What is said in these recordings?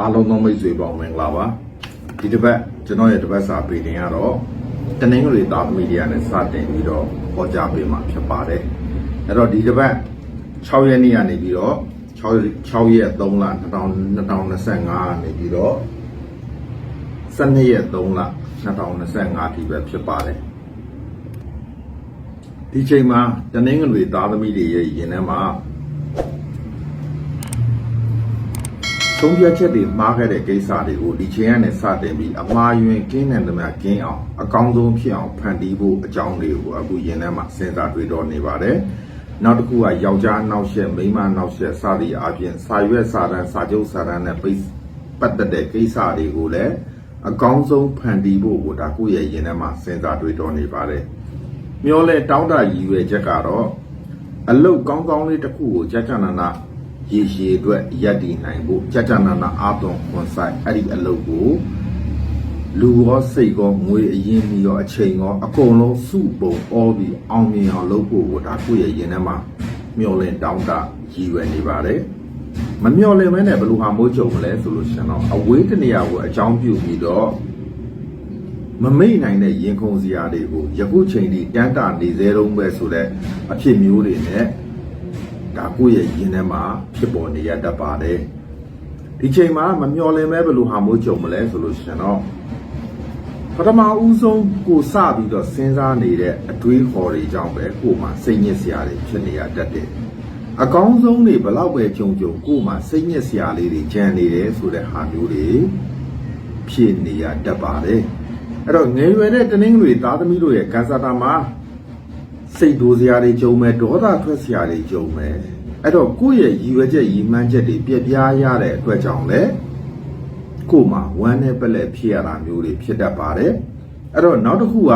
အားလုံးသောမိတ်ဆွေပေါင်းမင်္ဂလာပါဒီတစ်ပတ်ကျွန်တော်ရဲ့တစ်ပတ်စာပေတင်ကတော့တနင်္ဂနွေသားသမီးတွေကလည်းစတင်ပြီးတော့ဟောကြားပေးမှာဖြစ်ပါတယ်အဲ့တော့ဒီတစ်ပတ်6ရက်နေ့ကနေပြီးတော့6 6ရက်3လ2025နေပြီးတော့12ရက်3လ2025ထိပဲဖြစ်ပါတယ်ဒီချိန်မှာတနင်္ဂနွေသားသမီးတွေရဲ့ရင်ထဲမှာ သုံးပြချက်တွေမှားခဲ့တဲ့ကိစ္စတွေကိုဒီချိန်ကနေစတင်ပြီးအမှားယွင်းကင်းတဲ့သမျှကင်းအောင်အကောင်းဆုံးဖြစ်အောင်ဖန်တီးဖို့အကြောင်းတွေကိုအခုယင်ထဲမှာစဉ်းစားတွေးတော့နေပါတယ်။နောက်တစ်ခုကယောက်ျားနောက်ဆက်မိန်းမနောက်ဆက်စသည်အပြင်စာရွက်စာတမ်းစာချုပ်စာတမ်းနဲ့ပိတ်ပတ်သက်တဲ့ကိစ္စတွေကိုလည်းအကောင်းဆုံးဖန်တီးဖို့ကိုဒါကိုယ့်ရဲ့ယင်ထဲမှာစဉ်းစားတွေးတော့နေပါတယ်။မျောလဲတောင်းတရည်ရွယ်ချက်ကတော့အလုတ်ကောင်းကောင်းလေးတစ်ခုကိုကြာကြာနာနာ ရေရှည်အတွက်ရပ်တည်နိုင်ဖို့ကြာကြာနာနာအားသွန်ခွန်ဆိုင်အဲ့ဒီအလုတ်ကိုလူရောစိတ်ရောငွေအရင်မီရောအချိန်ရောအကုန်လုံးစုပုံအောပြီးအောင်မြင်အောင်လုပ်ဖို့ကိုဒါကိုယ့်ရဲ့ရင်ထဲမှာမျောလင့်တောင်းတရည်ရွယ်နေပါတယ်မမျောလင့်မဲနဲ့ဘယ်လိုဟာမိုးကြုံမလဲဆိုလို့ရှင်တော့အဝေးတနေရာကိုအကြောင်းပြုပြီးတော့မမိတ်နိုင်တဲ့ရင်ခုန်စရာတွေကိုယခုချိန်ထိတန်းတာနေသေးတော့ပဲဆိုတဲ့အဖြစ်မျိုးတွေနဲ့ ဒါကိုယ့်ရဲ့ရင်ထဲမှာဖြစ်ပေါ်နေရတတ်ပါတယ်ဒီချိန်မှာမမျော်လင့်မဲဘယ်လိုဟာမိုးကြုံမလဲဆိုလို့ရှိရင်တော့ပထမဦးဆုံးကိုစပြီးတော့စဉ်းစားနေတဲ့အတွေးခေါ်တွေကြောင့်ပဲကိုယ်မှာစိတ်ညစ်စရာတွေဖြစ်နေရတတ်တယ်အကောင်းဆုံးတွေဘယ်လောက်ပဲကြုံကြုံကိုယ်မှာစိတ်ညစ်စရာလေးတွေကြံနေတယ်ဆိုတဲ့ဟာမျိုးတွေဖြစ်နေရတတ်ပါတယ်အဲ့တော့ငယ်ရွယ်တဲ့တနင်္ဂနွေသားသမီးတို့ရဲ့ကန်ဆာတာမှာ စိတ်ဒိုစရာတွေကြုံမယ်ဒေါသထွက်စရာတွေကြုံမယ်အဲ့တော့ကိုယ့်ရဲ့ရည်ရွယ်ချက်ရည်မှန်းချက်တွေပြည့်ပြားရတဲ့အတွက်ကြောင့်လေကိုယ်မှာဝမ်းနဲ့ပက်လက်ဖြစ်ရတာမျိုးတွေဖြစ်တတ်ပါတယ်အဲ့တော့နောက်တစ်ခုက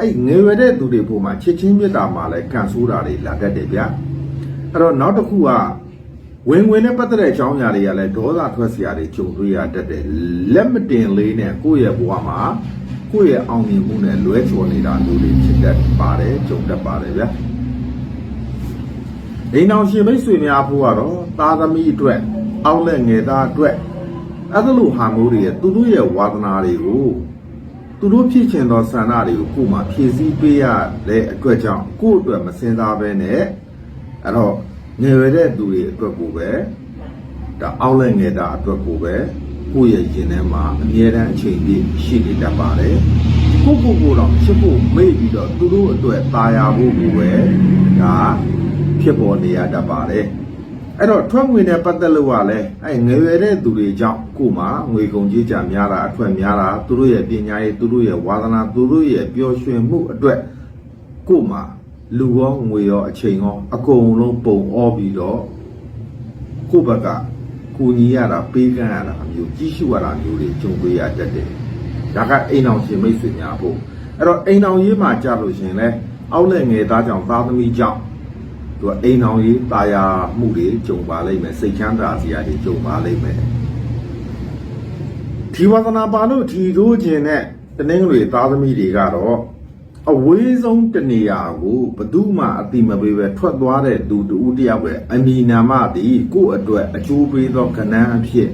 အဲ့ငယ်ရွယ်တဲ့သူတွေပုံမှာချစ်ချင်းမြတ်တာမှာလည်းကန်ဆိုးတာတွေလာတတ်တယ်ဗျအဲ့တော့နောက်တစ်ခုကဝင်ဝင်နဲ့ပတ်သက်တဲ့အကြောင်းအရာတွေကလည်းဒေါသထွက်စရာတွေကြုံတွေ့ရတတ်တယ်လက်မတင်လေးနဲ့ကိုယ့်ရဲ့ဘဝမှာ ကိုယ့်ရဲ့အောင်မြင်မှုနဲ့လွဲချော်နေတာမျိုးတွေဖြစ်တတ်ပါတယ်ကြုံတတ်ပါတယ်ဗျာအိမ်အောင်ရှင်မိတ်ဆွေများဖို့ကတော့သားသမီးအတွက်အောက်လက်ငယ်သားအတွက်အဲ့ဒါလိုဟာမျိုးတွေရဲ့သူတို့ရဲ့ဝါသနာတွေကိုသူတို့ဖြစ်ချင်သောဆန္ဒတွေကိုကိုယ်မှာဖြည့်ဆည်းပေးရတဲ့အတွက်ကြောင့်ကိုယ့်အတွက်မစင်စားဘဲနဲ့အဲ့တော့ငယ်ရွယ်တဲ့သူတွေအတွက်ကိုပဲဒါအောက်လက်ငယ်တာအတွက်ကိုပဲ ကိုယ့်ရဲ့ရင်ထဲမှာအမြဲတမ်းအချိန်ပြည့်ရှိနေတတ်ပါတယ်ကိုယ့်ကိုယ်ကိုယ်တော့ချစ်ဖို့မေ့ပြီးတော့သူတို့အတွက်ตายရဖို့ကိုပဲဒါဖြစ်ပေါ်နေရတတ်ပါတယ်အဲ့တော့ထွက်ငွေနဲ့ပတ်သက်လို့ကလည်းအဲ့ငယ်ရွယ်တဲ့သူတွေကြောင့်ကို့မှာငွေကုန်ကြေးကြများတာအထွက်များတာသူတို့ရဲ့ပညာရေးသူတို့ရဲ့ဝါသနာသူတို့ရဲ့ပျော်ရွှင်မှုအတွက်ကို့မှာ လူရောငွေရောအချိန်ရောအကုန်လုံးပုံဩပြီးတော့ကိုယ့်ဘက်က ကိုညီရတာပေးကမ်းရတာအမျိုးကြီးစုရတာမျိုးတွေကြုံတွေ့ရတတ်တယ်။ဒါကအိမ်အောင်ရှင်မိတ်ဆွေများဖို့အဲ့တော့အိမ်အောင်ရေးမှာကြလို့ရှင်လဲအောက်လက်ငယ်သားကြောင့်သားသမီးကြောင့်သူကအိမ်အောင်ရေးตายာမှုတွေကြုံပါလိမ့်မယ်စိတ်ချမ်းသာစရာတွေကြုံပါလိမ့်မယ်ဒီဝါသနာပါလို့ဒီတို့ခြင်းနဲ့တနင်္ဂနွေသားသမီးတွေကတော့ အဝေးဆုံးတနေရာကိုဘယ်သူမှအတိမပေးပဲထွက်သွားတဲ့သူတူတယောက်ပဲအမီနာမသည်ကိုယ့်အတွက်အကျိုးပေးသောကဏ္ဍအဖြစ်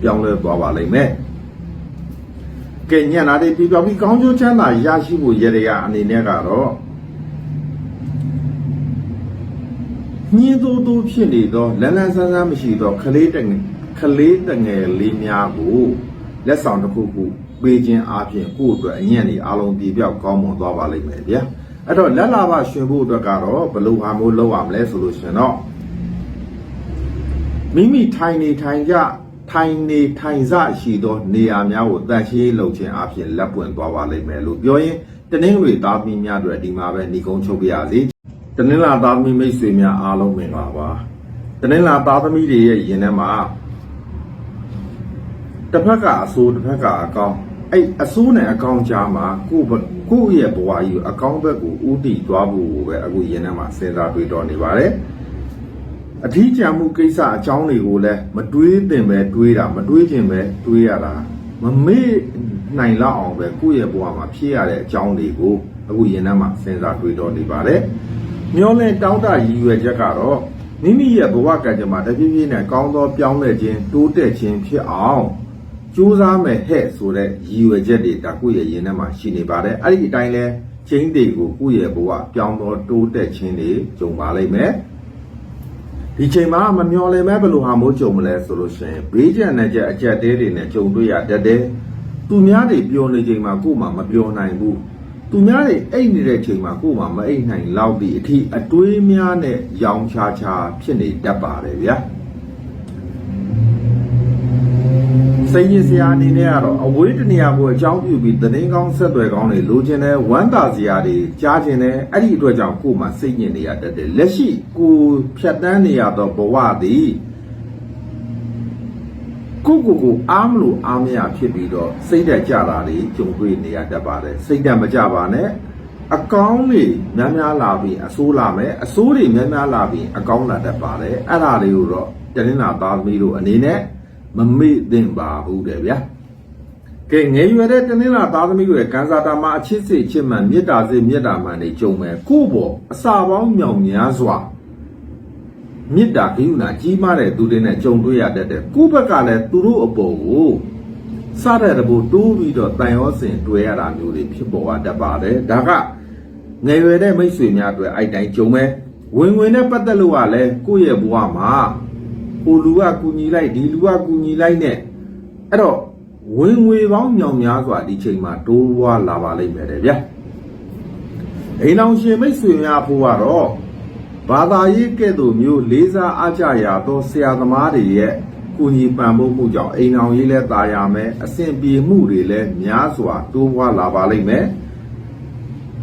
ပြောင်းလဲသွားပါလိမ့်မယ်။ကဲညံ့လာတဲ့ပြပြောပြီးကောင်းကျိုးချမ်းသာရရှိဖို့ရရအနေနဲ့ကတော့ညင်းတိုးတိုးဖြစ်နေသောလန်းလန်းဆန်းဆန်းမရှိသောခလေးတငယ်ခလေးတငယ်လေးများကိုလက်ဆောင်တစ်ခုခု ပေးခြင်းအပြင်ကိုယ့်အတွက်အညံ့နေအလုံးပြေပြောက်ကောင်းမွန်သွားပါလိမ့်မယ်ဗျာအဲ့တော့လက်လာပါရှင်ဖို့အတွက်ကတော့ဘယ်လိုဟာမျိုးလုပ်ရမလဲဆိုလို့ရှင်တော့မိမိထိုင်နေထိုင်ကြထိုင်နေထိုင်စရှိသောနေရာများကိုတန်ရှင်းလုပ်ခြင်းအပြင်လက်ပွင့်သွားပါလိမ့်မယ်လို့ပြောရင်တနင်္ဂနွေသားသမီးများအတွက်ဒီမှာပဲညီကုန်းချုပ်ပြရစီတနင်္လာသားသမီးမိတ်ဆွေများအားလုံးမင်္ဂလာပါတနင်္လာသားသမီးတွေရဲ့ယင်ထဲမှာတစ်ဖက်ကအဆိုးတစ်ဖက်ကအကောင်း အဲ့အဆိုးနဲ့အကောင်းကြားမှာကိုယ့်ဘက်ကိုယ့်ရဲ့ဘဝကြီးကိုအကောင်းဘက်ကိုဥတည်သွားဖို့ကိုပဲအခုယင်ထဲမှာစဉ်းစားတွေးတော်နေပါတယ်အထီးကျန်မှုကိစ္စအကြောင်းတွေကိုလည်းမတွေးသင့်ပဲတွေးတာမတွေးခြင်းပဲတွေးရတာမမေ့နိုင်လောက်အောင်ပဲကိုယ့်ရဲ့ဘဝမှာဖြစ်ရတဲ့အကြောင်းတွေကိုအခုယင်ထဲမှာစဉ်းစားတွေးတော်နေပါတယ်မျောလင့်တောင်းတရည်ရွယ်ချက်ကတော့မိမိရဲ့ဘဝကံကြမ္မာတဖြည်းဖြည်းနဲ့ကောင်းသောပြောင်းလဲခြင်းတိုးတက်ခြင်းဖြစ်အောင် ကြိုးစားမယ်ဟဲ့ဆိုတဲ့ရည်ရွယ်ချက်တွေဒါကိုယ့်ရဲ့ရင်ထဲမှာရှိနေပါတယ်အဲ့ဒီအတိုင်းလဲချင်းတွေကိုကိုယ့်ရဲ့ဘဝပြောင်းသောတိုးတက်ခြင်းတွေကြုံပါလိမ့်မယ်ဒီချိန်မှာမမျော်လင့်မဲ့ဘယ်လိုဟာမိုးကြုံမလဲဆိုလို့ရှိရင်ဘေးကျန်တဲ့ချက်အကြက်တဲတွေနဲ့ကြုံတွေ့ရတတ်တယ်သူများတွေပြောနေချိန်မှာကိုယ်မှမပြောနိုင်ဘူးသူများတွေအိတ်နေတဲ့ချိန်မှာကိုယ်မှမအိတ်နိုင်လောက်ဒီအထိအတွေးများနဲ့ရောင်ချာချာဖြစ်နေတတ်ပါတယ်ဗျာ စိတ်ကြီးစရာအနေနဲ့ကတော့အဝေးတနေရာကိုအကြောင်းပြုပြီးသတင်းကောင်းဆက်သွယ်ကောင်းတွေလိုချင်တယ်ဝမ်းသာစရာတွေကြားချင်တယ်အဲ့ဒီအတွက်ကြောင့်ကိုယ်မှစိတ်ညစ်နေရတတ်တယ်လက်ရှိကိုယ်ဖြတ်တန်းနေရသောဘဝသည်ကိုကိုကိုအားမလို့အားမရဖြစ်ပြီးတော့စိတ်တက်ကြတာတွေကြုံတွေ့နေရတတ်ပါတယ်စိတ်တက်မကြပါနဲ့အကောင်းတွေများများလာပြီးအဆိုးလာမယ်အဆိုးတွေများများလာပြီးအကောင်းလာတတ်ပါတယ်အဲ့ဒါတွေကိုတော့တနင်္လာသားသမီးတို့အနေနဲ့ မမေ့သင့်ပါဘူးတဲ့ဗျာကဲငယ်ရွယ်တဲ့တနင်္လာသားသမီးတို့ရဲ့ကံစားတာမှာအချစ်စိတ်ချစ်မှန်မေတ္တာစိတ်မေတ္တာမှန်တွေကြုံမယ်ကိုယ့်ဘောအစာပေါင်းမြောင်များစွာမေတ္တာကရုဏာကြီးမားတဲ့သူတွေနဲ့ကြုံတွေ့ရတတ်တယ်ကိုယ့်ဘက်ကလည်းသူတို့အပေါ်ကိုစတဲ့တဘူတိုးပြီးတော့တန်ရောစင်တွေ့ရတာမျိုးတွေဖြစ်ပေါ်တတ်ပါတယ်ဒါကငယ်ရွယ်တဲ့မိတ်ဆွေများအတွက်အဲ့တိုင်းကြုံမယ်ဝင်ဝင်နဲ့ပတ်သက်လို့ကလည်းကိုယ့်ရဲ့ဘဝမှာ ဟိုလူကကူညီလိုက်ဒီလူကကူညီလိုက်နဲ့အဲ့တော့ဝင်ငွေပေါင်းမြောင်များစွာဒီချိန်မှာတိုးပွားလာပါလိမ့်မယ်တဲ့ဗျာအိမ်အောင်ရှင်မိတ်ဆွေများဖို့ကတော့ ဘာသာရေးကဲ့သို့မျိုးလေးစားအားကြရာသောဆရာသမားတွေရဲ့ကုညီပံ့ပိုးမှုကြောင့်အိမ်အောင်ရေးလဲตายရမယ်အဆင်ပြေမှုတွေလည်းများစွာတိုးပွားလာပါလိမ့်မယ်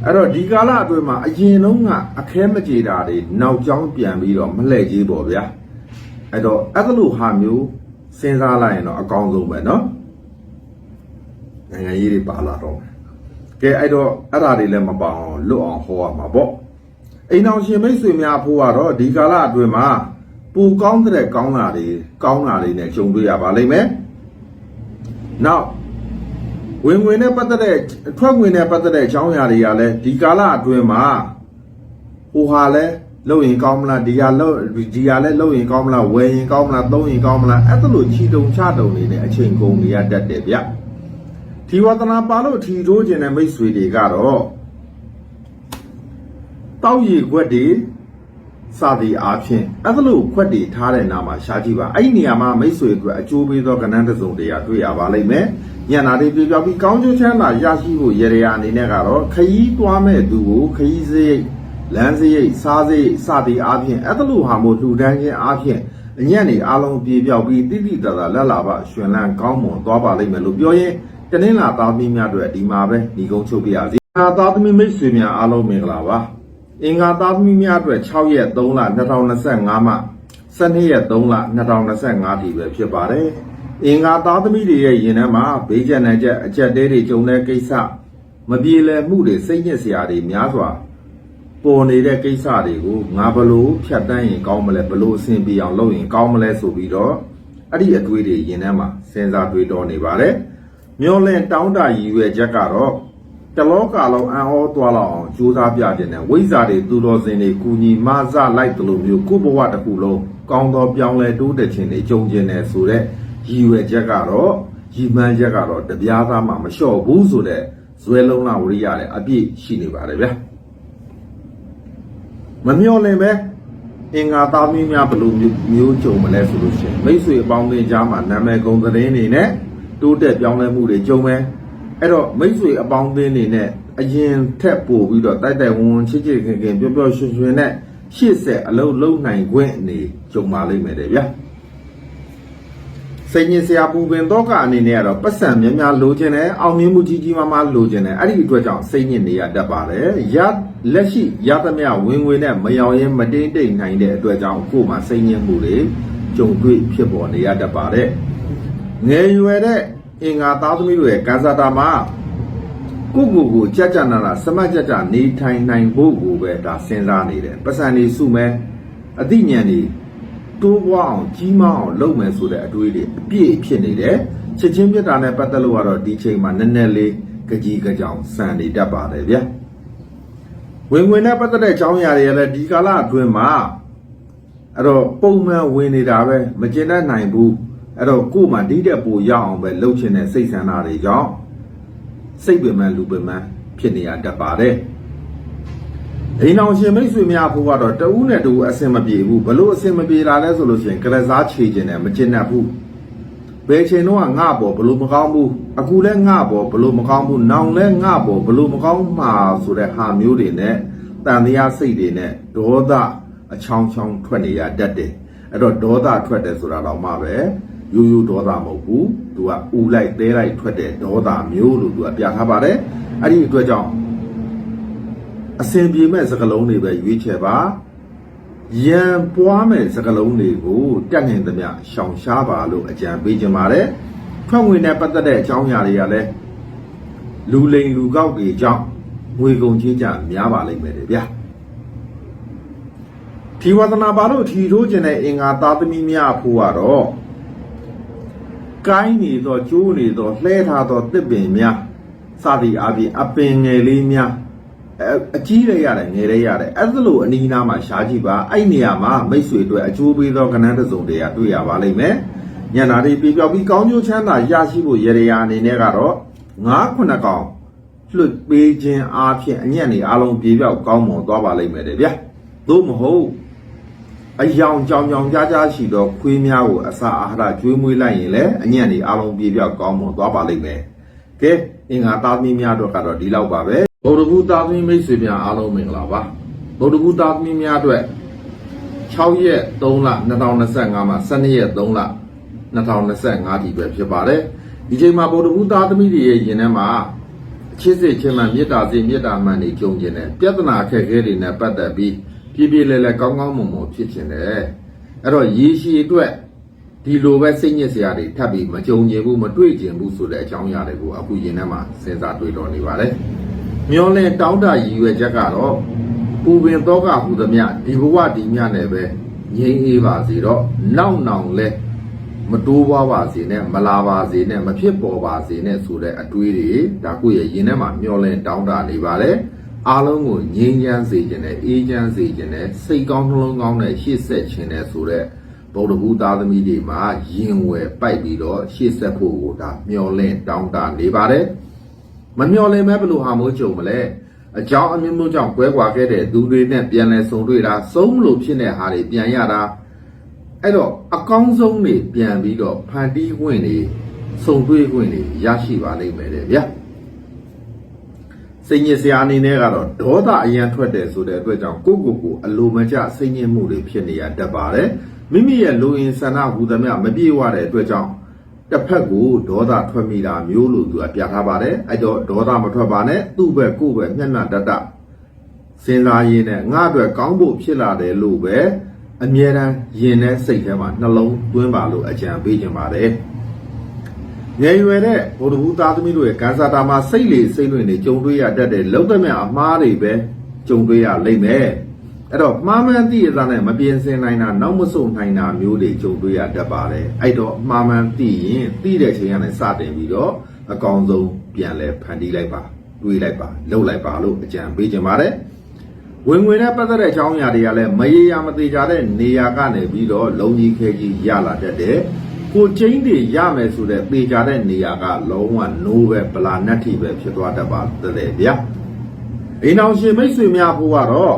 အဲ့တော့ဒီကာလအတွင်းမှာအရင်လုံးကအခဲမကြေတာတွေနောက်ကျောင်းပြန်ပြီးတော့မလှည့်ကြီးပေါ့ဗျာ အဲ့တော့အဲ့ဒါလိုဟာမျိုးစဉ်းစားလိုက်ရင်တော့အကောင်းဆုံးပဲเนาะနိုင်ငံရေးတွေပါလာတော့မယ်ကဲအဲ့တော့အဲ့ဒါတွေလည်းမပေါအောင်လွတ်အောင်ဟောရမှာပေါ့ အိမ်အောင်ရှင်မိတ်ဆွေများဖို့ကတော့ဒီကာလအတွင်းမှာပူကောင်းတဲ့ကောင်းတာတွေကောင်းတာတွေနဲ့ကြုံတွေ့ရပါလိမ့်မယ်။နောက်ဝင်ဝင်နဲ့ပတ်သက်တဲ့ထွက်ဝင်နဲ့ပတ်သက်တဲ့အကြောင်းအရာတွေကလည်းဒီကာလအတွင်းမှာဟိုဟာလဲ လုပ်ရင်ကောင်းမလားဒီဟာလုပ်ဒီဟာလဲလုပ်ရင်ကောင်းမလားဝယ်ရင်ကောင်းမလားသုံးရင်ကောင်းမလားအဲ့ဒါလိုခြိတုံချတုံနေတဲ့အချိန်ကုန်နေရတတ်တယ်ဗျ။ဒီဝဒနာပါလို့ထီထိုးခြင်းတဲ့မိတ်ဆွေတွေကတော့တောက်ရည်ခွက်တွေစသည်အားဖြင့်အဲ့ဒါလို့ခွက်တွေထားတဲ့နာမှာရှားကြည့်ပါအဲ့ဒီနေရာမှာမိတ်ဆွေအတွက်အကျိုးပေးသောကဏ္ဍတစ်စုံတရာတွေ့ရပါလိမ့်မယ်ညနာတွေပြပြောက်ပြီးကောင်းကျိုးချမ်းသာရရှိဖို့ရရအနေနဲ့ကတော့ခရီးသွားမဲ့သူကိုခရီးစရိတ် လမ်းစရိတ်စားစရိတ်စသည်အားဖြင့်အဲ့ဒါလို့ဟာမို့လှူဒန်းခြင်းအားဖြင့်အညံ့နေအားလုံးပြေပြောက်ပြီးတိတိတသာလက်လာပါရှင်လန်းကောင်းမွန်သွားပါလိမ့်မယ်လို့ပြောရင်တနင်္လာသားသမီးများအတွက်ဒီမှာပဲညီကုန်းချုပ်ပြရစီသားသမီးမိတ်ဆွေများအားလုံးမင်္ဂလာပါအင်္ဂါသားသမီးများအတွက်6ရက်3လ2025မှ12ရက်3လ2025ထိပဲဖြစ်ပါတယ်။အင်္ဂါသားသမီးတွေရဲ့ရင်ထဲမှာဘေးကျန်တဲ့ချက်အချက်တဲတွေကြုံတဲ့ကိစ္စမပြေလည်မှုတွေစိတ်ညစ်စရာတွေများစွာ ပေါ်နေတဲ့ကိစ္စတွေကိုငါဘလို့ဖြတ်တန်းရင်ကောင်းမလဲဘလို့အဆင်ပြေအောင်လုပ်ရင်ကောင်းမလဲဆိုပြီးတော့အဲ့ဒီအတွေးတွေရင်ထဲမှာစဉ်းစားတွေးတောနေပါတယ်။မျောလင့်တောင်းတရည်ရွယ်ချက်ကတော့တလောကလုံးအံ့ဩသွားလောက်အောင်ကြိုးစားပြခြင်းနဲ့ဝိဇ္ဇာတွေသူတော်စင်တွေကူညီမဆလိုက်တယ်လို့မျိုးကိုယ့်ဘဝတစ်ခုလုံးကောင်းသောပြောင်းလဲတိုးတက်ခြင်းတွေကြုံကျင်တယ်ဆိုတော့ရည်ရွယ်ချက်ကတော့ရည်မှန်းချက်ကတော့တပြားသားမှမလျှော့ဘူးဆိုတဲ့ဇွဲလုံးလာဝရိယနဲ့အပြည့်ရှိနေပါတယ်ဗျာ မမျော်လင့်ပဲအင်္ဂါသားမင်းများဘယ်လိုမျိုးမျိုးကြုံမလဲဆိုလို့ရှိရင်မိတ်ဆွေအပေါင်းအသင်းကြားမှာနာမည်ကုန်သတင်းတွေနဲ့တိုးတက်ပြောင်းလဲမှုတွေကြုံမယ်အဲ့တော့မိတ်ဆွေအပေါင်းအသင်းတွေနဲ့အရင်ထက်ပို့ပြီးတော့တိုက်တိုက်ဝန်းဝန်းချစ်ချစ်ခင်ခင်ပျော်ပျော်ရွှင်ရွှင်နဲ့ရှေ့ဆက်အလုံးလုံးနိုင်ခွင့်အနေကြုံပါလိမ့်မယ်တဲ့ဗျာ စိတ်ညစ်စရာပူပင်တော့ကအနေနဲ့ကတော့ပတ်စံများများလိုချင်တယ်အောင်မြင်မှုကြီးကြီးမားမားလိုချင်တယ်အဲ့ဒီအတွက်ကြောင့်စိတ်ညစ်နေရတတ်ပါတယ်ရလက်ရှိရသမျှဝင်ငွေနဲ့မယောင်ရင်မတိမ့်တိမ်နိုင်တဲ့အတွက်ကြောင့်ကိုယ်မှာစိတ်ညစ်မှုတွေကြုံတွေ့ဖြစ်ပေါ်နေရတတ်ပါတယ်ငယ်ရွယ်တဲ့အင်္ဂါသားသမီးတို့ရဲ့ကံစားတာမှာကိုကိုကိုကြက်ကြနာနာစမတ်ကြကြနေထိုင်နိုင်ဖို့ကိုပဲဒါစဉ်းစားနေတယ်ပတ်စံနေစုမယ်အသိဉာဏ်တွေ တိုးပွားအောင်ကြီးမားအောင်လုပ်မယ်ဆိုတဲ့အတွေးတွေအပြည့်ဖြစ်နေတယ်ချက်ချင်းပြတ်တာနဲ့ပတ်သက်လို့ကတော့ဒီချိန်မှာနည်းနည်းလေးကြကြီးကြောင်စံနေတတ်ပါတယ်ဗျာဝင်ဝင်နဲ့ပတ်သက်တဲ့အကြောင်းအရာတွေလည်းဒီကာလအတွင်းမှာအဲ့တော့ပုံမှန်ဝင်နေတာပဲမကျင်တတ်နိုင်ဘူးအဲ့တော့ကို့မှာဒီတဲ့ပူရအောင်ပဲလှုပ်ချင်တဲ့စိတ်ဆန္ဒတွေကြောင့်စိတ်ပင်ပန်းလူပင်ပန်းဖြစ်နေရတတ်ပါတယ် အိမ်အောင်ရှင်မိတ်ဆွေများဖို့ကတော့တဦးနဲ့တူအဆင်မပြေဘူးဘလို့အဆင်မပြေတာလဲဆိုလို့ရှိရင်ကရစားချေခြင်းနဲ့မကျင်တတ်ဘူးဘယ်ချိန်တော့ငါပေါ်ဘလို့မကောင်းဘူးအခုလဲငါပေါ်ဘလို့မကောင်းဘူးနောင်လဲငါပေါ်ဘလို့မကောင်းမှာဆိုတဲ့ဟာမျိုးတွေနဲ့တန်တရားစိတ်တွေနဲ့ဒေါသအချောင်းချောင်းထွက်နေရတတ်တယ်အဲ့တော့ဒေါသထွက်တယ်ဆိုတာတော့မှပဲရိုးရိုးဒေါသမဟုတ်ဘူးသူကဥလိုက်သေးလိုက်ထွက်တဲ့ဒေါသမျိုးလို့သူကပြထားပါတယ်အဲ့ဒီအတွက်ကြောင့် အစဉ်ပြေမဲ့စကလုံးတွေပဲရွေးချယ်ပါရန်ပွားမဲ့စကလုံးတွေကိုတက်နိုင်သမျှရှောင်ရှားပါလို့အကြံပေးခြင်းပါတယ်ထွက်ငွေနဲ့ပတ်သက်တဲ့အကြောင်းအရာတွေကလည်းလူလိမ်လူကောက်တွေကြောင့်ငွေကုန်ချင်းကြများပါလိမ့်မယ်တဲ့ဗျာထီဝဒနာပါလို့ထီထိုးခြင်းတဲ့အင်္ဂါသားသမီးများအဖို့ကတော့ကိုင်းနေသောကျိုးနေသောလှဲထားသောတစ်ပင်များစသည်အပြင်အပင်ငယ်လေးများ အအကြီးရရတယ်ငယ်ရရတယ်အဲ့ဒါလို့အနီးနားမှာရှားကြည့်ပါအဲ့နေရာမှာမိတ်ဆွေတို့အကျိုးပေးသောကဏ္ဍတစ်စုံတည်းတွေ့ရပါလိမ့်မယ်ညနာတွေပြပြောက်ပြီးကောင်းကျိုးချမ်းသာရရှိဖို့ရရရာအနေနဲ့ကတော့9ခုနှစ်ကောင်လွတ်ပေးခြင်းအားဖြင့်အညံ့နေအလုံးပြေပြောက်ကောင်းမွန်သွားပါလိမ့်မယ်တဲ့ဗျာသို့မဟုတ်အယောင်ကြောင်ကြောင်ကြားကြားရှိသောခွေးများကိုအစာအာဟာရကျွေးမွေးလိုက်ရင်လည်းအညံ့နေအလုံးပြေပြောက်ကောင်းမွန်သွားပါလိမ့်မယ်ကဲအင်္ဂါသားသမီးများတို့ကတော့ဒီလောက်ပါပဲ ဗုဒ္ဓဘုသားသမီးမိတ်ဆွေများအားလုံးမင်္ဂလာပါဗုဒ္ဓဘုသားသမီးများအတွက်6ရက်3လ2025မှာ12ရက်3လ2025ဒီပဲဖြစ်ပါတယ်ဒီချိန်မှာဗုဒ္ဓဘုသားသမီးတွေရဲ့ယင်ထဲမှာချစ်စစ်ချင်းမှမေတ္တာစိမေတ္တာမှန်နေကြုံခြင်းနဲ့ပြဿနာအခက်အခဲတွေနဲ့ပတ်သက်ပြီးပြည့်ပြည့်လဲလဲကောင်းကောင်းမွန်မွန်ဖြစ်ခြင်းနဲ့အဲ့တော့ရေရှည်အတွက်ဒီလိုပဲစိတ်ညစ်စရာတွေထပ်ပြီးမကြုံကျင်ဘူးမတွေ့ကျင်ဘူးဆိုတဲ့အကြောင်းအရာတွေကိုအခုယင်ထဲမှာစဉ်းစားတွေးတော်နေပါတယ် မျောလင်းတောင်းတရည်ရွယ်ချက်ကတော့ပူပင်တော့ကဟူသည်မြဒီဘဝဒီမြနဲ့ပဲငြိမ်းအေးပါစေတော့နောက်နောင်လဲမတိုးပွားပါစေနဲ့မလာပါစေနဲ့မဖြစ်ပေါ်ပါစေနဲ့ဆိုတဲ့အတွေးတွေဒါကိုယ့်ရဲ့ရင်ထဲမှာမျောလင့်တောင်းတနေပါတယ်အားလုံးကိုငြိမ်းချမ်းစေခြင်းနဲ့အေးချမ်းစေခြင်းနဲ့စိတ်ကောင်းနှလုံးကောင်းနဲ့ရှေ့ဆက်ခြင်းနဲ့ဆိုတဲ့ဗုဒ္ဓဘုသားသမီးတွေမှာရင်ဝယ်ပိုက်ပြီးတော့ရှေ့ဆက်ဖို့ကိုဒါမျောလင့်တောင်းတနေပါတယ် မမျောလင့်မဲဘလို့ဟာမိုးကြုံမလဲအကြောင်းအမျိုးမျိုးကြောင့်ကွဲကွာခဲ့တဲ့သူတွေနဲ့ပြန်လဲဆုံတွေ့တာဆုံးမလို့ဖြစ်တဲ့ဟာတွေပြန်ရတာအဲ့တော့အကောင်းဆုံးနေပြန်ပြီးတော့ဖန်တီးခွင့်နေစုံတွေးခွင့်နေရရှိပါလိမ့်မယ်တဲ့ဗျာစိတ်ညစ်စရာအနေနဲ့ကတော့ဒေါသအရန်ထွက်တယ်ဆိုတဲ့အတွက်ကြောင့်ကိုယ့်ကိုယ်ကိုအလိုမကျစိတ်ညစ်မှုတွေဖြစ်နေရတတ်ပါတယ်မိမိရဲ့လူရင်ဆန္ဒဟူသမျှမပြေဝတဲ့အတွက်ကြောင့် တစ်ဖက်ကိုဒေါသထွက်မိတာမျိုးလို့သူကပြထားပါတယ်အဲ့တော့ဒေါသမထွက်ပါနဲ့သူ့ဘက်ကိုယ့်ဘက်မျက်နှာတတစဉ်းစားရင်းနဲ့ငါအတွက်ကောင်းဖို့ဖြစ်လာတယ်လို့ပဲအမြဲတမ်းရင်ထဲစိတ်ထဲမှာနှလုံးသွင်းပါလို့အကြံပေးခြင်းပါတယ်ငယ်ရွယ်တဲ့ဘုဒ္ဓဘူးသားသမီးတို့ရဲ့ကန်စာတာမှာစိတ်လေစိတ်လွင်တွေကြုံတွေ့ရတတ်တဲ့လောက်သမျှအမှားတွေပဲကြုံတွေ့ရလိမ့်မယ် အဲ့တော့မှားမှန်သိရတဲ့နဲ့မပြင်းစင်နိုင်တာနောက်မဆုံနိုင်တာမျိုးတွေကြုံတွေ့ရတတ်ပါတယ်အဲ့တော့မှားမှန်သိရင်သိတဲ့ချိန်ကနေစတင်ပြီးတော့အကောင်ဆုံးပြန်လဲဖန်တီးလိုက်ပါတွေးလိုက်ပါလှုပ်လိုက်ပါလို့အကြံပေးခြင်းပါတယ်ဝင်ငွေနဲ့ပတ်သက်တဲ့အကြောင်းအရာတွေကလည်းမရေရာမသေးကြတဲ့နေရာကနေပြီးတော့လုံကြီးခဲကြီးရလာတတ်တယ်ကိုချင်းတွေရမယ်ဆိုတဲ့ပေကြတဲ့နေရာကလုံးဝနိုးပဲဗလာနတ်ထိပဲဖြစ်သွားတတ်ပါတယ်ဗျာအိမ်အောင်ရှင်မိတ်ဆွေများဖို့ကတော့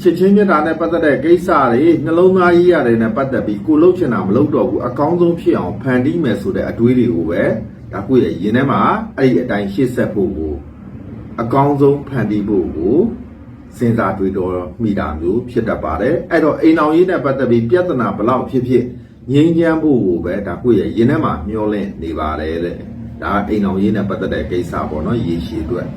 ချစ်ချင်းမြတ်တာနဲ့ပတ်သက်တဲ့ကိစ္စတွေနှလုံးသားရေးရတယ်နဲ့ပတ်သက်ပြီးကိုလှုပ်ချင်တာမလှုပ်တော့ဘူးအကောင်းဆုံးဖြစ်အောင်ဖန်တီးမယ်ဆိုတဲ့အတွေးတွေကိုပဲဒါကိုယ့်ရဲ့ရင်ထဲမှာအဲ့ဒီအတိုင်းရှေ့ဆက်ဖို့ကိုအကောင်းဆုံးဖန်တီးဖို့ကိုစဉ်းစားတွေးတော်မိတာမျိုးဖြစ်တတ်ပါတယ်အဲ့တော့အိမ်အောင်ရေးနဲ့ပတ်သက်ပြီးပြဿနာဘလောက်ဖြစ်ဖြစ်ငြိမ်းချမ်းဖို့ကိုပဲဒါကိုယ့်ရဲ့ရင်ထဲမှာမျောလင့်နေပါတယ်တဲ့ဒါအိမ်အောင်ရေးနဲ့ပတ်သက်တဲ့ကိစ္စပေါ့နော်ရေရှည်အတွက်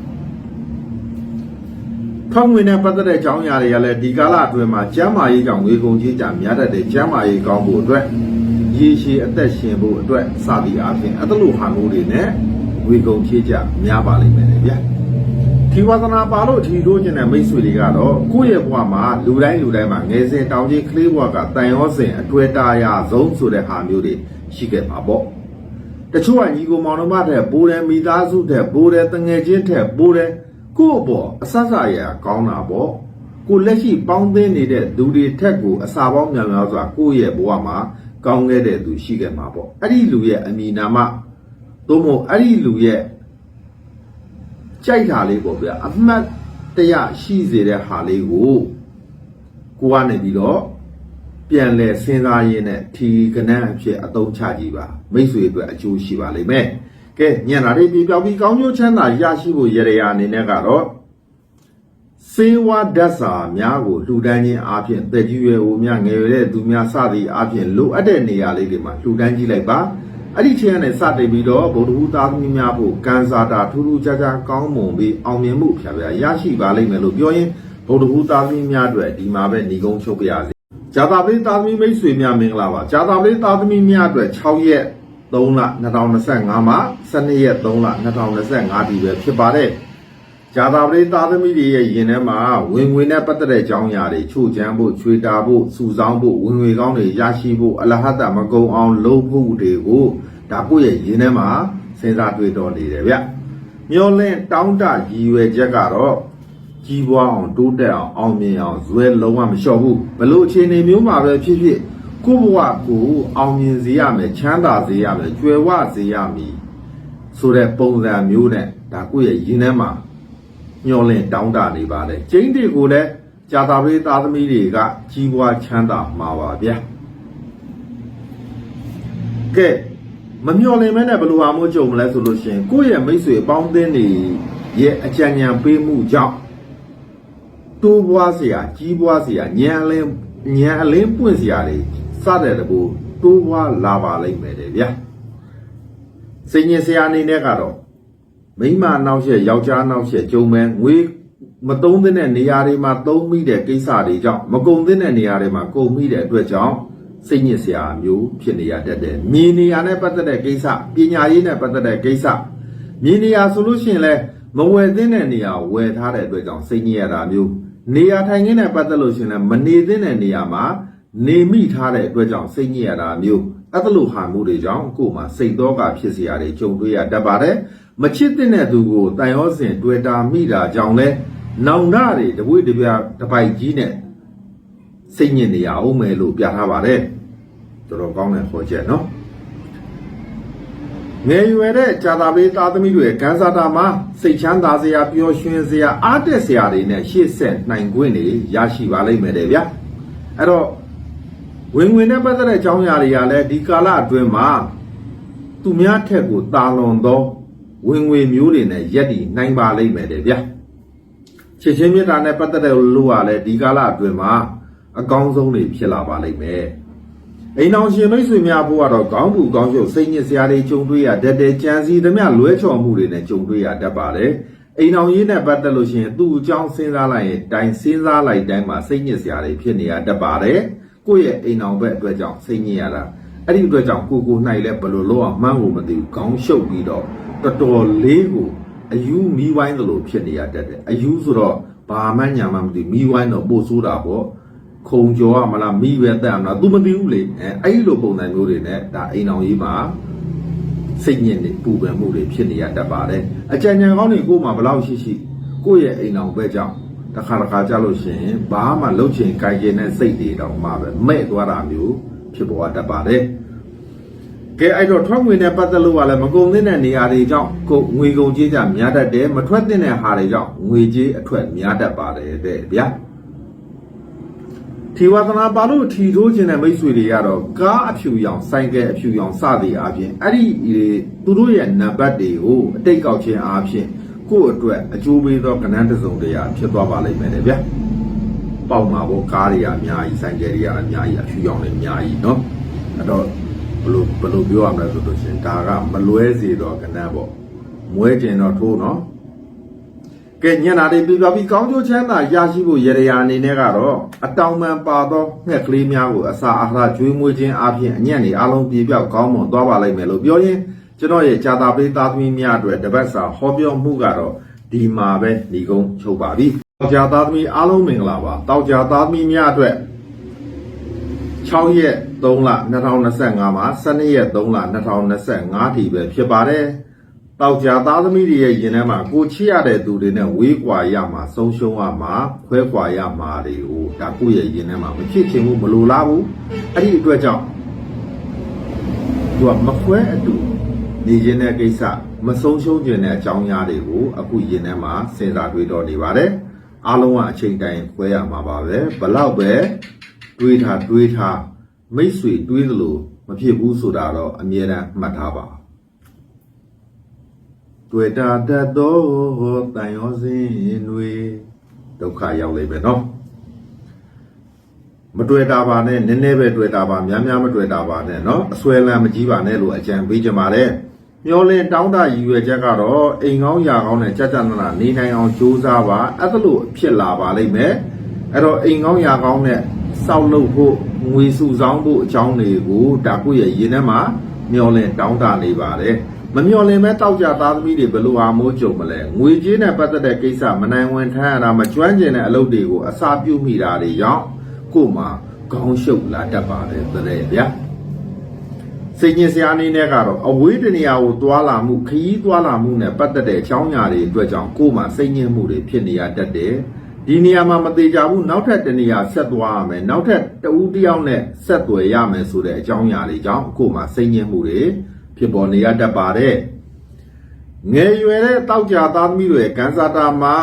ထောက်ငွေနဲ့ပတ်သက်တဲ့အကြောင်းအရာတွေကလည်းဒီကာလအတွင်းမှာကျန်းမာရေးကြောင့်ငွေကုန်ကြေးကြများတတ်တဲ့ကျန်းမာရေးကောင်းဖို့အတွက်ရေရှည်အသက်ရှင်ဖို့အတွက်စသည်အားဖြင့်အတလူဟာမျိုးတွေနဲ့ငွေကုန်ကြေးကြများပါလိမ့်မယ်လေဗျာဒီဝါသနာပါလို့ဒီတို့ကျင်တဲ့မိတ်ဆွေတွေကတော့ကိုယ့်ရဲ့ဘဝမှာလူတိုင်းလူတိုင်းမှာငယ်စဉ်တောင်ကြီးကလေးဘဝကတန်ရောစဉ်အတွေ့တာရဆုံးဆိုတဲ့ဟာမျိုးတွေရှိခဲ့ပါပေါ့တချို့ကညီကိုမောင်နှမတဲ့ပိုးတယ်မိသားစုတဲ့ပိုးတယ်တငယ်ချင်းတဲ့ပိုးတယ် ကိုယ့်အပေါ်အဆဆရကောင်းတာပေါ့ကိုလက်ရှိပေါင်းသင်းနေတဲ့သူတွေထက်ကိုအစာပေါင်းများများစွာကိုယ့်ရဲ့ဘဝမှာကောင်းခဲ့တဲ့သူရှိခဲ့မှာပေါ့အဲ့ဒီလူရဲ့အမိနာမသို့မဟုတ်အဲ့ဒီလူရဲ့ကြိုက်တာလေးပေါ့ဗျာအမှတ်တရရှိစေတဲ့ဟာလေးကိုကိုကနေပြီးတော့ပြန်လဲစဉ်းစားရင်းနဲ့ထီကနန်းအဖြစ်အသုံးချကြည့်ပါမိတ်ဆွေအတွက်အကျိုးရှိပါလိမ့်မယ် ကဲညံ့တာလေးပြပြောက်ပြီးကောင်းကျိုးချမ်းသာရရှိဖို့ရရအနေနဲ့ကတော့စေဝါဓာတ်စာများကိုလှူဒန်းခြင်းအပြင်တက်ကြီးရွယ်အိုများငယ်ရွယ်တဲ့သူများစသည်အပြင်လိုအပ်တဲ့နေရာလေးတွေမှာလှူဒန်းကြည့်လိုက်ပါအဲ့ဒီချိန်ကနေစတင်ပြီးတော့ဗုဒ္ဓဟူသားသမီးများဖို့ကန်စာတာထူးထူးခြားခြားကောင်းမွန်ပြီးအောင်မြင်မှုဖြာဖြာရရှိပါလိမ့်မယ်လို့ပြောရင်ဗုဒ္ဓဟူသားသမီးများအတွက်ဒီမှာပဲညီကုန်းချုပ်ပြရစေဇာတာပရိသားသမီးမိတ်ဆွေများမင်္ဂလာပါဇာတာပရိသားသမီးများအတွက်6ရက် 3လ2025မှာ12ရက်3လ2025ဒီပဲဖြစ်ပါတယ်ဇာတာပရိသားသမီးတွေရဲ့ယင်ထဲမှာဝင်ငွေနဲ့ပတ်သက်တဲ့အကြောင်းအရာတွေချို့ချမ်းဖို့ချွေတာဖို့စုဆောင်းဖို့ဝင်ငွေကောင်းတွေရရှိဖို့အလဟတမကုံအောင်လုပ်ဖို့တွေကိုဒါကိုယ့်ရဲ့ယင်ထဲမှာစဉ်းစားတွေးတော်နေတယ်ဗျမျောလင့်တောင်းတရည်ရွယ်ချက်ကတော့ကြီးပွားအောင်တိုးတက်အောင်အောင်မြင်အောင်ဇွဲလုံးဝမလျှော့ဘူးဘလို့အခြေအနေမျိုးမှာပဲဖြစ်ဖြစ် ကိုဘဝကိုအောင်မြင်စေရမယ်ချမ်းသာစေရမယ်ကျွယ်ဝစေရမည်ဆိုတဲ့ပုံစံမျိုးနဲ့ဒါကိုယ့်ရဲ့ရင်ထဲမှာမျောလင့်တောင်းတနေပါတယ်ကျင်းတွေကိုလည်းဂျာတာပိသားသမီးတွေကကြီးပွားချမ်းသာမှာပါဗျာကဲမမျောလင့်မဲနဲ့ဘယ်လိုမှမကြုံမလဲဆိုလို့ရှင်ကိုယ့်ရဲ့မိတ်ဆွေအပေါင်းအသင်းတွေရဲ့အကြံဉာဏ်ပေးမှုကြောင့်တိုးပွားစရာကြီးပွားစရာဉာဏ်အလင်းဉာဏ်အလင်းပွင့်စရာတွေ စတဲ့တဘူတိုးပွားလာပါလိမ့်မယ်တဲ့ဗျာစိတ်ညစ်စရာအနေနဲ့ကတော့မိန်းမနောက်ဆက်ယောက်ျားနောက်ဆက်ကြုံမဲ့ငွေမသုံးသင့်တဲ့နေရာတွေမှာသုံးမိတဲ့ကိစ္စတွေကြောင့်မကုန်သင့်တဲ့နေရာတွေမှာကုန်မိတဲ့အတွက်ကြောင့်စိတ်ညစ်စရာမျိုးဖြစ်နေရတတ်တယ်။မြေနေရာနဲ့ပတ်သက်တဲ့ကိစ္စပညာရေးနဲ့ပတ်သက်တဲ့ကိစ္စမြေနေရာဆိုလို့ရှိရင်လည်းမဝယ်သင့်တဲ့နေရာဝယ်ထားတဲ့အတွက်ကြောင့်စိတ်ညစ်ရတာမျိုးနေရာထိုင်ခင်းနဲ့ပတ်သက်လို့ရှိရင်လည်းမနေသင့်တဲ့နေရာမှာ နေမိထားတဲ့အတွက်ကြောင့်စိတ်ညစ်ရတာမျိုးအဲ့လိုဟာမှုတွေကြောင့်ကိုယ်မှာစိတ်သောကဖြစ်စရာတွေကြုံတွေ့ရတတ်ပါတယ်မချစ်တဲ့သူကိုတန်ရောစဉ်တွေ့တာမိတာကြောင့်လဲနောင်နာတွေတပွေတပြားတပိုက်ကြီးနဲ့စိတ်ညစ်နေရအောင်မယ်လို့ပြထားပါတယ်တော်တော်ကောင်းတဲ့ဟောချက်နော်ငယ်ရွယ်တဲ့ဇာတာပေးသားသမီးတွေကန်းစားတာမှာစိတ်ချမ်းသာစရာပျော်ရွှင်စရာအားတက်စရာတွေနဲ့ရှေ့ဆက်နိုင်ခွင့်တွေရရှိပါလိမ့်မယ်တဲ့ဗျာအဲ့တော့ ဝင်ဝင်နဲ့ပတ်သက်တဲ့အကြောင်းအရာတွေကလည်းဒီကာလအတွင်းမှာသူများထက်ကိုတာလွန်သောဝင်ငွေမျိုးတွေနဲ့ရက်တည်နိုင်ပါလိမ့်မယ်တဲ့ဗျာချစ်ချင်းမြတ်တာနဲ့ပတ်သက်တဲ့လို့ကလည်းဒီကာလအတွင်းမှာအကောင်းဆုံးတွေဖြစ်လာပါလိမ့်မယ်အိမ်အောင်ရှင်မိတ်ဆွေများဖို့ကတော့ခေါင်းပူခေါင်းရှုပ်စိတ်ညစ်စရာတွေကြုံတွေ့ရတတ်တဲ့ကြံစီသမျှလွဲချော်မှုတွေနဲ့ကြုံတွေ့ရတတ်ပါတယ်အိမ်အောင်ရေးနဲ့ပတ်သက်လို့ရှိရင်သူ့အကြောင်းစဉ်းစားလိုက်ရင်တိုင်စဉ်းစားလိုက်တိုင်းမှာစိတ်ညစ်စရာတွေဖြစ်နေရတတ်ပါတယ် ကိုယ့်ရဲ့အိမ်အောင်ဘက်အတွက်ကြောင့်စိတ်ညစ်ရတာအဲ့ဒီအတွက်ကြောင့်ကိုကို၌လည်းဘယ်လိုလုပ်အောင်မှန်းကိုမသိဘူးခေါင်းရှုပ်ပြီးတော့တော်တော်လေးကိုအယူမီးဝိုင်းသလိုဖြစ်နေရတတ်တယ်အယူဆိုတော့ဘာမှညာမှမသိမီးဝိုင်းတော့ပို့ဆိုးတာပေါ့ခုံကြော်ရမလားမီးပဲတက်အောင်လား तू မသိဘူးလေအဲအဲ့ဒီလိုပုံစံမျိုးတွေနဲ့ဒါအိမ်အောင်ကြီးမှာစိတ်ညစ်နေပူပန်မှုတွေဖြစ်နေရတတ်ပါတယ်အကြံဉာဏ်ကောင်းတွေကိုယ်မှာဘယ်လောက်ရှိရှိကိုယ့်ရဲ့အိမ်အောင်ပဲကြောင့် တစ်ခါတစ်ခါကြလို့ရှိရင်ဘာမှလှုပ်ချင်ကြိုင်ကျင်တဲ့စိတ်တွေတောင်မှပဲမဲ့သွားတာမျိုးဖြစ်ပေါ်တတ်ပါတယ်ကဲအဲ့တော့ထွက်ငွေနဲ့ပတ်သက်လို့ကလည်းမကုန်သင့်တဲ့နေရာတွေကြောင့်ကိုငွေကုန်ကြေးကြများတတ်တယ်မထွက်သင့်တဲ့ဟာတွေကြောင့်ငွေကြေးအထွက်များတတ်ပါတယ်တဲ့ဗျာထီဝါသနာပါလို့ထီထိုးခြင်းတဲ့မိတ်ဆွေတွေကတော့ကားအဖြူရောင်ဆိုင်ကယ်အဖြူရောင်စသည်အပြင်အဲ့ဒီသူတို့ရဲ့နံပါတ်တွေကိုအတိတ်ကောက်ခြင်းအပြင် ကိုယ့်အတွက်အကျိုးပေးသောကဏ္ဍတစ်စုံတရာဖြစ်သွားပါလိမ့်မယ်တဲ့ဗျာပေါက်မှာပေါ့ကားတွေကအများကြီးဆိုင်ကယ်တွေကအများကြီးအဖြူရောင်တွေအများကြီးเนาะအဲ့တော့ ဘယ်လိုဘယ်လိုပြောရမလဲဆိုလို့ရှရင်ဒါကမလွဲစေတော့ကဏ္ဍပေါ့မွဲကျင်တော့ထိုးနော်ကဲညနာတွေပြပြပြီးကောင်းကျိုးချမ်းသာရရှိဖို့ရရရာအနေနဲ့ကတော့အတောင်ပံပါသောငှက်ကလေးများကိုအစာအာဟာရကျွေးမွေးခြင်းအပြင်အညံ့နေအလုံးပြေပြောက်ကောင်းမွန်သွားပါလိမ့်မယ်လို့ပြောရင် ကျွန်တော်ရဲ့ဂျာတာပေးသားသမီးများအတွက်တပတ်စာဟောပြောမှုကတော့ဒီမှာပဲหนีကုန်းချုပ်ပါပြီတောက်ကြသားသမီးအားလုံးမင်္ဂလာပါတောက်ကြသားသမီးများအတွက်6ရက်3လ2025မှာ12ရက်3လ2025ထိပဲဖြစ်ပါတယ်။ပတောက်ကြသားသမီးတွေရဲ့ရင်ထဲမှာကိုချစ်ရတဲ့သူတွေနဲ့ဝေးကွာရမှာဆုံးရှုံးရမှာခွဲကွာရမှာတွေကိုဒါကိုယ့်ရဲ့ရင်ထဲမှာမဖြစ်ချင်ဘူးမလိုလားဘူးအဲ့ဒီအတွက်ကြောင့်သူကမခွဲအတူ နေခြင်းတဲ့ကိစ္စမဆုံးရှုံးခြင်းတဲ့အကြောင်းအရာတွေကိုအခုရင်ထဲမှာစဉ်းစားတွေးတော့နေပါတယ်အားလုံးကအချိန်တိုင်းခွဲရမှာပါပဲဘလောက်ပဲတွေးထားတွေးထားမိတ်ဆွေတွေးသလိုမဖြစ်ဘူးဆိုတာတော့အမြဲတမ်းမှတ်ထားပါတွေ့တာတတ်သောတန်ရောစင်းတွေဒုက္ခရောက်လိမ့်မယ်နော်မတွေ့တာပါနဲ့နည်းနည်းပဲတွေ့တာပါများများမတွေ့တာပါနဲ့နော်အစွဲလန်းမကြီးပါနဲ့လို့အကြံပေးကြပါတယ် မျောလင်းတောင်းတရည်ရွယ်ချက်ကတော့အိမ်ကောင်းရာကောင်းနဲ့ကြကြနနာနေနိုင်အောင်ကြိုးစားပါအဲ့ဒါလို့ဖြစ်လာပါလိမ့်မယ်အဲ့တော့အိမ်ကောင်းရာကောင်းနဲ့စောက်လုပ်ဖို့ငွေစုဆောင်းဖို့အကြောင်းတွေကိုဒါကိုယ့်ရဲ့ရင်ထဲမှာမျောလင်းတောင်းတနေပါတယ်မမျော်လင်မဲ့တောက်ကြသားသမီးတွေဘယ်လိုဟာမိုးကြုံမလဲငွေကြေးနဲ့ပတ်သက်တဲ့ကိစ္စမနိုင်ဝင်ထမ်းရတာမကျွမ်းကျင်တဲ့အလုပ်တွေကိုအစာပြုမိတာတွေကြောင့်ကို့မှာခေါင်းရှုပ်လာတတ်ပါတယ်တဲ့ဗျာ စိတ်ညစ်စရာအနေနဲ့ကတော့အဝေးတနေရာကိုတွာလာမှုခရီးတွာလာမှုနဲ့ပတ်သက်တဲ့အကြောင်းအရာတွေအတွက်ကြောင့်ကို့မှာစိတ်ညစ်မှုတွေဖြစ်နေရတတ်တယ်ဒီနေရာမှာမသေးကြဘူးနောက်ထပ်တနေရာဆက်သွားရမယ်နောက်ထပ်တဦးတစ်ယောက်နဲ့ဆက်သွယ်ရမယ်ဆိုတဲ့အကြောင်းအရာတွေကြောင့်ကို့မှာစိတ်ညစ်မှုတွေဖြစ်ပေါ်နေရတတ်ပါတယ်ငယ်ရွယ်တဲ့တောက်ကြသားသမီးတွေကန်စာတာမှာ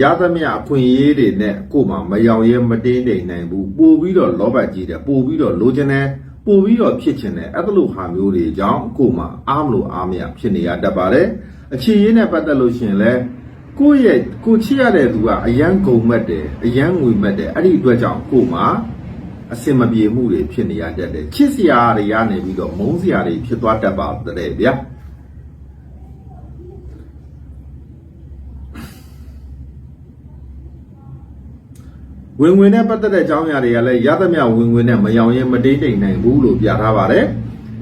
ရသမျှအခွင့်အရေးတွေနဲ့ကို့မှာမယောင်ရဲမတင်းတိမ်နိုင်ဘူးပို့ပြီးတော့လောဘကြီးတယ်ပို့ပြီးတော့လိုချင်တယ် ပို့ပြီးတော့ဖြစ်ချင်တယ်အဲ့ဒါလိုဟာမျိုးတွေကြောင့်ကို့မှာအားမလို့အားမရဖြစ်နေရတတ်ပါတယ်အခြေရေးနဲ့ပတ်သက်လို့ရှရင်လဲကိုယ့်ရဲ့ကိုချစ်ရတဲ့သူကအယံဂုံမက်တယ်အယံငွေမက်တယ်အဲ့ဒီအတွက်ကြောင့်ကို့မှာအစင်မပြေမှုတွေဖြစ်နေရတတ်တယ်ချစ်စရာတွေရနေပြီးတော့မုန်းစရာတွေဖြစ်သွားတတ်ပါတယ်ဗျာ ဝင်ဝင်နဲ့ပတ်သက်တဲ့အကြောင်းအရာတွေကလည်းရသမျှဝင်ဝင်နဲ့မယောင်ရင်မတိတ်တိမ်နိုင်ဘူးလို့ပြထားပါတယ်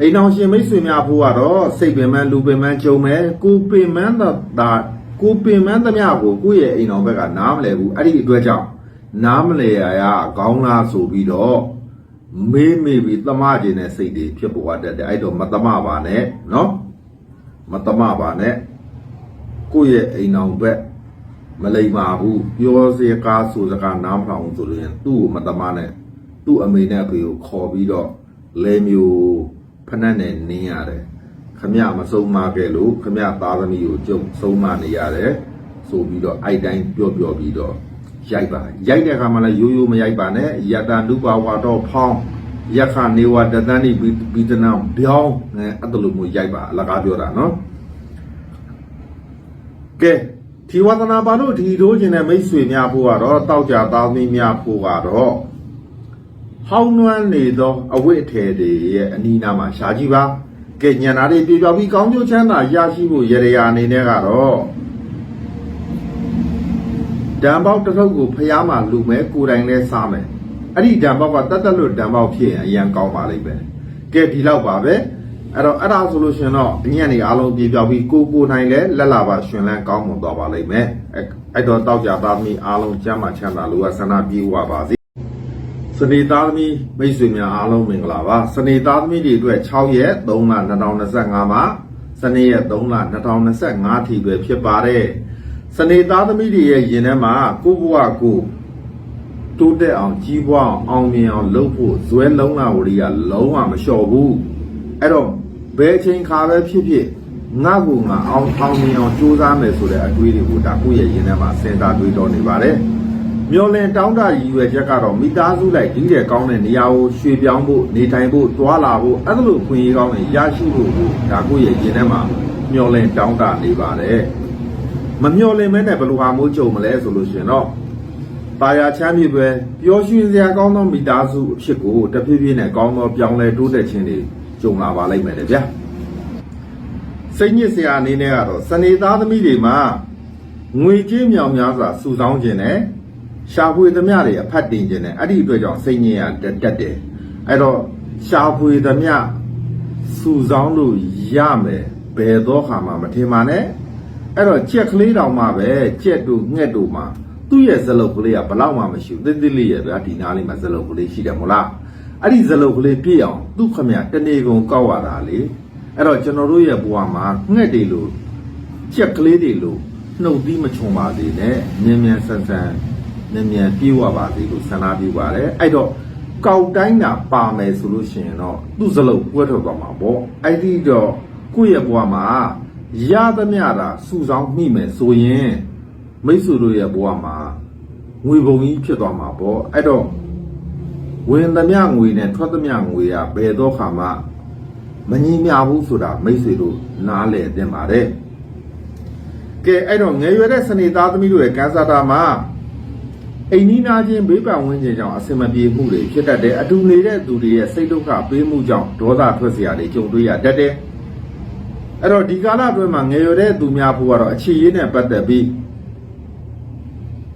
အိမ်အောင်ရှင်မိတ်ဆွေများဖို့ကတော့စိတ်ပင်ပန်းလူပင်ပန်းကြုံမယ်ကိုပင်ပန်းသာကိုပင်ပန်းသမျှကိုကိုယ့်ရဲ့အိမ်အောင်ဘက်ကနားမလဲဘူးအဲ့ဒီအတွက်ကြောင့်နားမလဲရရခေါင်းလားဆိုပြီးတော့မေးမေးပြီးတမခြင်းတဲ့စိတ်တွေဖြစ်ပေါ်တတ်တယ်အဲ့တော့မတမပါနဲ့နော်မတမပါနဲ့ကိုယ့်ရဲ့အိမ်အောင်ဘက် မလိမ္မာဘူးပြောစကားဆိုစကားနားမထောင်ဆိုလို့ရင်သူ့ကိုမတမနဲ့သူ့အမေနဲ့အဖေကိုခေါ်ပြီးတော့လဲမျိုးဖနှက်နဲ့နင်းရတယ်ခမရမဆုံးမခဲ့လို့ခမရသားသမီးကိုကြုံဆုံးမနေရတယ်ဆိုပြီးတော့အိုက်တိုင်းပြောပြောပြီးတော့ရိုက်ပါရိုက်တဲ့အခါမှာလည်းရိုးရိုးမရိုက်ပါနဲ့ယတနုပါဝါတော့ဖောင်းယခနေဝတတန်ဒီဘီတနာပြောင်းအဲအဲ့ဒါလိုမျိုးရိုက်ပါအလကားပြောတာနော်ကဲ ဒီဝဒနာပါလို့ဒီထိုးခြင်းတဲ့မိတ်ဆွေများဖို့ကတော့တောက်ကြသားသမီးများဖို့ကတော့ဟောင်းနွမ်းနေသောအဝိအထည်တွေရဲ့အနီးနားမှာရှားကြည့်ပါကဲညံနာတွေပြေပြောပြီးကောင်းကျိုးချမ်းသာရရှိဖို့ရရရာအနေနဲ့ကတော့ဓာန်ပေါက်တစ်ထုပ်ကိုဖျားမှလူမဲကိုယ်တိုင်လဲစားမယ်အဲ့ဒီဓာန်ပေါက်ကတတ်တက်လို့ဓာန်ပေါက်ဖြစ်ရင်အရန်ကောင်းပါလိမ့်မယ်ကဲဒီလောက်ပါပဲ အဲ့တော့အဲ့ဒါဆိုလို့ရှင်တော့အညံ့နေအားလုံးပြေပြောက်ပြီးကိုကိုနိုင်လဲလက်လာပါရှင်လန်းကောင်းမွန်သွားပါလိမ့်မယ်အဲ့အဲ့တော့တောက်ကြသားသမီးအားလုံးကျမ်းမာချမ်းသာလို့ကဆန္ဒပြေဝပါစေစနေသားသမီးမိတ်ဆွေများအားလုံးမင်္ဂလာပါစနေသားသမီးတွေအတွက်6ရက်3လ2025မှာစနေရက်3လ2025ထိပဲဖြစ်ပါတယ်စနေသားသမီးတွေရဲ့ယင်ထဲမှာကိုဘဝကိုတိုးတက်အောင်ကြီးပွားအောင်အောင်မြင်အောင်လုပ်ဖို့ဇွဲလုံးလာဝရီကလုံးဝမလျှော့ဘူးအဲ့တော့ ဘယ်အချိန်ခါပဲဖြစ်ဖြစ်ငါ့ကိုငါအောင်အောင်မြင်အောင်ကြိုးစားမယ်ဆိုတဲ့အတွေးတွေကိုဒါကိုယ့်ရဲ့ယင်ထဲမှာစဉ်းစားတွေးတော်နေပါတယ်မျော်လင်တောင်းတရည်ရွယ်ချက်ကတော့မိသားစုလိုက်ဒီတဲ့ကောင်းတဲ့နေရာကိုရွှေ့ပြောင်းဖို့နေထိုင်ဖို့တွာလာဖို့အဲ့လိုခွင့်ရကောင်းနဲ့ရရှိဖို့ကိုဒါကိုယ့်ရဲ့ရင်ထဲမှာမျော်လင်တောင်းတနေပါတယ်မမျော်လင်မဲနဲ့ဘယ်လိုဟာမိုးကြုံမလဲဆိုလို့ရှိရင်တော့တာယာချမ်းမြေပဲပျော်ရွှင်စရာကောင်းသောမိသားစုအဖြစ်ကိုတဖြည်းဖြည်းနဲ့ကောင်းသောပြောင်းလဲတိုးတက်ခြင်းတွေ ကြုံလာပါလိမ့်မယ်လေဗျာစိတ်ညစ်စရာအနေနဲ့ကတော့စနေသားသမီးတွေမှာငွေကြေးမြောင်များစွာစုဆောင်းခြင်းနဲ့ရှာဖွေသမျှတွေအဖတ်တင်ခြင်းနဲ့အဲ့ဒီအတွက်ကြောင့်စိတ်ညစ်ရတက်တက်တယ်အဲ့တော့ရှာဖွေသမျှစုဆောင်းလို့ရမယ်ဘယ်တော့ခါမှမထင်ပါနဲ့အဲ့တော့ကြက်ကလေးတောင်မှပဲကြက်တို့ငှက်တို့မှသူ့ရဲ့ဇလုတ်ကလေးကဘလောက်မှမရှိဘူးတိတိလေးရဲ့ဗျာဒီနားလေးမှာဇလုတ်ကလေးရှိတယ်မို့လား အဲ့ဒီဇလုတ်ကလေးပြည့်အောင်သူ့ခမရတနေကုန်ကောက်ရတာလေအဲ့တော့ကျွန်တော်တို့ရဲ့ဘဝမှာငှက်တွေလို့ကြက်ကလေးတွေလို့နှုတ်သီးမချုံပါစေနဲ့မြင်မြန်ဆန်ဆန်မြန်မြန်ပြေးဝပါစေလို့ဆန္ဒပြုပါတယ်အဲ့တော့ကောက်တိုင်းတာပါမယ်ဆိုလို့ရှိရင်တော့သူ့စလုံးပွဲထွက်သွားမှာပေါ့အဲ့ဒီတော့ကိုယ့်ရဲ့ဘဝမှာရသမျှတာစုဆောင်မိမယ်ဆိုရင်မိတ်ဆွေတို့ရဲ့ဘဝမှာငွေပုံကြီးဖြစ်သွားမှာပေါ့အဲ့တော့ ဝင်သမျှငွေနဲ့ထွက်သမျှငွေကဘယ်တော့ခါမှမငြိမ်မြဘူးဆိုတာမိတ်ဆွေတို့နားလည်သင့်ပါတယ်ကဲအဲ့တော့ငယ်ရွယ်တဲ့စနေသားသမီးတို့ရဲ့ကန်ဆာတာမှာအိမ်နီးနားချင်းဘေးပတ်ဝန်းကျင်ကြောင့်အဆင်မပြေမှုတွေဖြစ်တတ်တယ်အတူနေတဲ့သူတွေရဲ့စိတ်ဒုက္ခပေးမှုကြောင့်ဒေါသထွက်စရာတွေကြုံတွေ့ရတတ်တယ်အဲ့တော့ဒီကာလအတွင်းမှာငယ်ရွယ်တဲ့သူများဖို့ကတော့အခြေရေးနဲ့ပတ်သက်ပြီး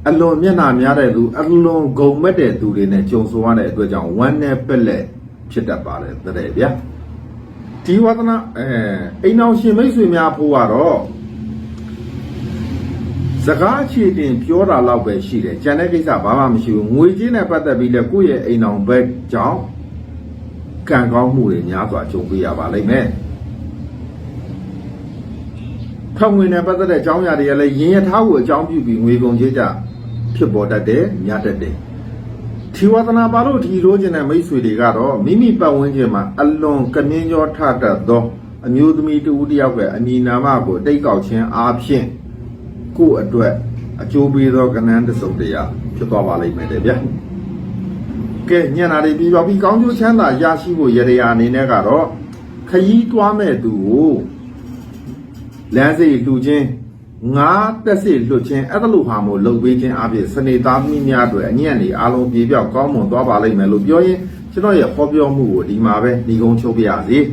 အလွန်မျက်နှာများတဲ့သူအလွန်ဂုံမက်တဲ့သူတွေနဲ့ကြုံဆိုရတဲ့အတွက်ကြောင့်ဝမ်းနဲ့ပက်လက်ဖြစ်တတ်ပါတယ်တဲ့ဗျာဒီဝဒနာအဲအိမ်အောင်ရှင်မိတ်ဆွေများဖို့ကတော့စကားအခြေတင်ပြောတာလောက်ပဲရှိတယ်။ကြံတဲ့ကိစ္စဘာမှမရှိဘူး။ငွေချင်းနဲ့ပတ်သက်ပြီးလည်းကိုယ့်ရဲ့အိမ်အောင်ဘက်ကြောင့်ကံကောင်းမှုတွေများစွာကြုံတွေ့ရပါလိမ့်မယ်။ထောင်ငွေနဲ့ပတ်သက်တဲ့အကြောင်းအရာတွေကလည်းရင်ရထားကိုအကြောင်းပြုပြီးငွေကုန်ကြေးကြ ဖြစ်ပေါ်တတ်တယ်၊များတတ်တယ်။ထီဝသနာပါလို့ထီလိုချင်တဲ့မိတ်ဆွေတွေကတော့မိမိပတ်ဝန်းကျင်မှာအလွန်ကမြင်းကြောထတတ်သောအမျိုးသမီးတစ်ဦးတစ်ယောက်ရဲ့အမည်နာမကိုအတိတ်ကောက်ခြင်းအားဖြင့်ကိုယ့်အတွက်အကျိုးပေးသောကဏ္ဍတစ်စုံတရာဖြစ်သွားပါလိမ့်မယ်တဲ့ဗျာကဲညံ့တာတွေပြီးပါပြီကောင်းကျိုးချမ်းသာရရှိဖို့ရရအနေနဲ့ကတော့ခရီးတွားမဲ့သူကိုလမ်းစိတ်လှူခြင်း ငါးတက်စိတ်လှူခြင်းအဲ့ဒါလိုဟာမို့လှုပ်ပေးခြင်းအပြင်စနေသားသမီးများအတွက်အညံ့နေအားလုံးပြေပြောက်ကောင်းမွန်သွားပါလိမ့်မယ်လို့ပြောရင်ကျွန်တော်ရဲ့ဟောပြောမှုကိုဒီမှာပဲညီကုန်းချုပ်ပြရစီ